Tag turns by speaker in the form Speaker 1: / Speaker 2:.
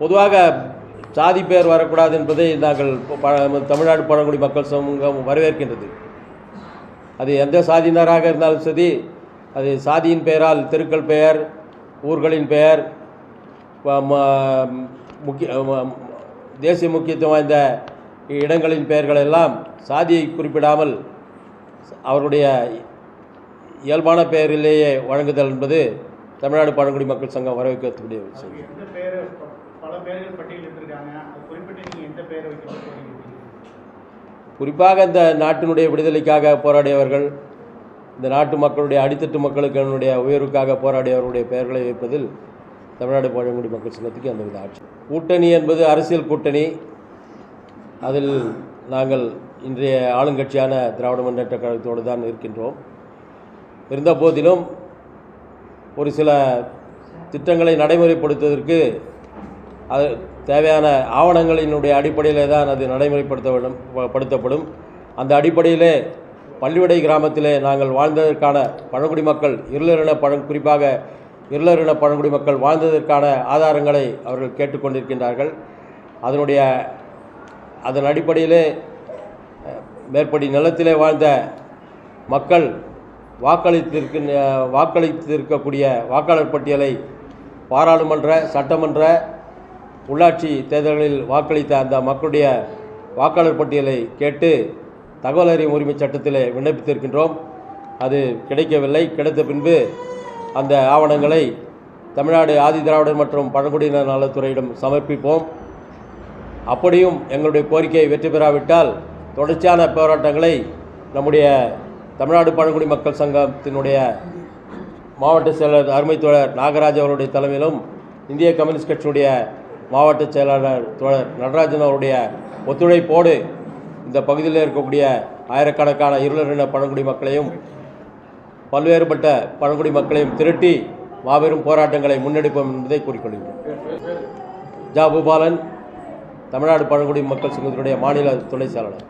Speaker 1: பொதுவாக சாதி பெயர் வரக்கூடாது என்பதை நாங்கள் தமிழ்நாடு பழங்குடி மக்கள் சமூகம் வரவேற்கின்றது. அது எந்த சாதியினராக இருந்தாலும் சரி அது சாதியின் பெயரால் தெருக்கள் பெயர் ஊர்களின் பெயர் முக்கிய தேசிய முக்கியத்துவம் வாய்ந்த இடங்களின் பெயர்கள் எல்லாம் சாதியை குறிப்பிடாமல் அவருடைய இயல்பான பெயரிலேயே வழங்குதல் என்பது தமிழ்நாடு பழங்குடி மக்கள் சங்கம் வரவேற்கக்கூடிய விஷயம்
Speaker 2: பல பேர்கள் பட்டியலிட்டிருக்காங்க குறிப்பிட்டு நீங்கள் எந்த பேரை வைக்க
Speaker 1: குறிப்பாக இந்த நாட்டினுடைய விடுதலைக்காக போராடியவர்கள் இந்த நாட்டு மக்களுடைய அடித்தட்டு மக்களுடைய உயர்வுக்காக போராடியவர்களுடைய பெயர்களை வைப்பதில் தமிழ்நாடு பழங்குடி மக்கள் சங்கத்துக்கு எந்தவித ஆட்சி கூட்டணி என்பது அரசியல் கூட்டணி. அதில் நாங்கள் இன்றைய ஆளுங்கட்சியான திராவிட முன்னேற்ற கழகத்தோடு தான் இருக்கின்றோம் இருந்த போதிலும் ஒரு சில திட்டங்களை நடைமுறைப்படுத்துவதற்கு அது தேவையான ஆவணங்களினுடைய அடிப்படையிலே தான் அது நடைமுறைப்படுத்தப்படும் படுத்தப்படும். அந்த அடிப்படையிலே பள்ளிவடை கிராமத்திலே நாங்கள் வாழ்ந்ததற்கான பழங்குடி மக்கள் இருளரின பழங் குறிப்பாக இருளரின பழங்குடி மக்கள் வாழ்ந்ததற்கான ஆதாரங்களை அவர்கள் கேட்டுக்கொண்டிருக்கின்றார்கள் அதனுடைய அதன் அடிப்படையிலே மேற்படி நிலத்திலே வாழ்ந்த மக்கள் வாக்களித்திருக்க வாக்களித்திருக்கக்கூடிய வாக்காளர் பட்டியலை பாராளுமன்ற சட்டமன்ற உள்ளாட்சி தேர்தல்களில் வாக்களித்த அந்த மக்களுடைய வாக்காளர் பட்டியலை கேட்டு தகவல் அறியும் உரிமை சட்டத்திலே விண்ணப்பித்திருக்கின்றோம். அது கிடைக்கவில்லை. கிடைத்த பின்பு அந்த ஆவணங்களை தமிழ்நாடு ஆதி திராவிடர் மற்றும் பழங்குடியினர் நலத்துறையிடம் சமர்ப்பிப்போம். அப்படியும் எங்களுடைய கோரிக்கை வெற்றி பெறாவிட்டால் தொடர்ச்சியான போராட்டங்களை நம்முடைய தமிழ்நாடு பழங்குடி மக்கள் சங்கத்தினுடைய மாவட்ட செயலர் அருமைத்தோழர் நாகராஜ் அவருடைய தலைமையிலும் இந்திய கம்யூனிஸ்ட் கட்சியுடைய மாவட்ட செயலாளர் தோழர் நடராஜன் அவருடைய ஒத்துழைப்போடு இந்த பகுதியில் இருக்கக்கூடிய ஆயிரக்கணக்கான இருளரின பழங்குடி மக்களையும் பல்வேறுபட்ட பழங்குடி மக்களையும் திரட்டி மாபெரும் போராட்டங்களை முன்னெடுப்போம் என்பதை கூறிக்கொள்கிறோம் ஜா. பூபாலன் தமிழ்நாடு பழங்குடி மக்கள் சங்கத்தினுடைய மாநில துணை செயலாளர்.